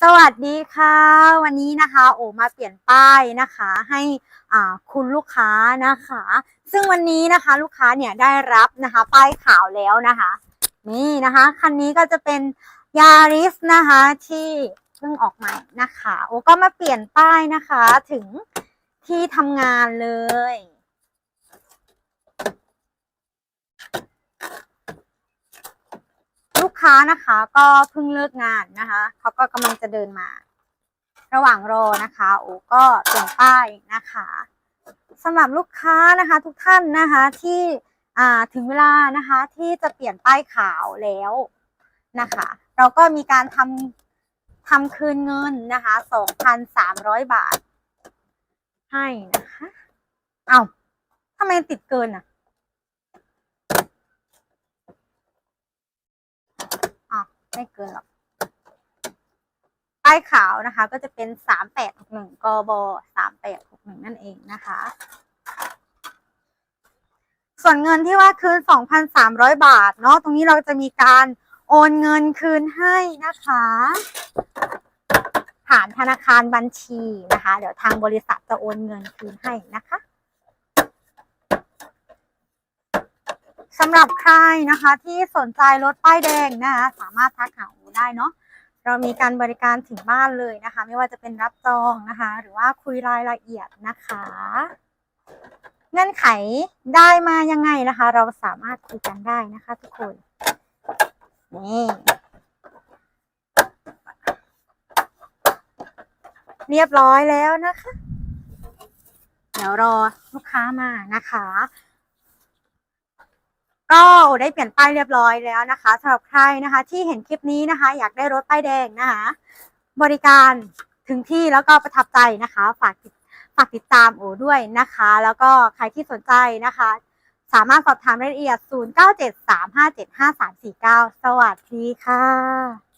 สวัสดีค่ะ วันนี้นะคะโอมาเปลี่ยนป้ายนะคะให้อ่าคุณลูกค้านะคะ ซึ่งวันนี้นะคะลูกค้าเนี่ยได้รับนะคะ ป้ายขาวแล้วนะคะ นี่นะคะคันนี้ก็จะเป็นยาริสนะคะที่เพิ่งออกใหม่นะคะ โอก็มาเปลี่ยนป้ายนะคะถึงที่ทำงานเลย ลูก ค้านะคะ ก็เพิ่งเลิกงานนะคะเขาก็กำลังจะเดินมา ระหว่างรอนะคะโอ้ก็เปลี่ยนป้ายนะคะสำหรับลูกค้านะคะทุกท่านนะคะที่อ่าถึงเวลานะคะที่จะเปลี่ยนป้ายขาวแล้วนะคะ เราก็มีการทำทำคืนเงินนะคะ2,300 บาทให้นะคะเอา้าทำไมติดเกินอะ ไม่เกินหรอกป้ายขาวนะคะ ก็จะเป็นสามแปดหกหนึ่งกบสามแปดหกหนึ่งนั่นเองนะคะ ส่วนเงินที่ว่าคืนสองพันสามร้อยบาทเนาะตรงนี้เราจะมีการโอนเงินคืนให้นะคะ ผ่านธนาคารบัญชีนะคะ เดี๋ยวทางบริษัทจะโอนเงินคืนให้นะคะ สำหรับใครนะคะที่สนใจรถป้ายแดงนะคะสามารถทักหาอูได้เนาะเรามีการบริการถึงบ้านเลยนะคะ ไม่ว่าจะเป็นรับจองนะคะ หรือว่าคุยรายละเอียดนะคะ เงื่อนไขได้มายังไงนะคะ เราสามารถคุยกันได้นะคะ ทุกคนนี่เรียบร้อยแล้วนะคะ เดี๋ยวรอลูกค้ามานะคะ ก็ได้เปลี่ยนป้ายเรียบร้อยแล้วนะคะสำหรับใครนะคะ ที่เห็นคลิปนี้นะคะ อยากได้รถป้ายแดงนะคะ บริการถึงที่แล้วก็ประทับใจนะคะ ฝากติดฝากติดตามโอด้วยนะคะ แล้วก็ใครที่สนใจนะคะ สามารถสอบถามรายละเอียด 0973575349 สวัสดีค่ะ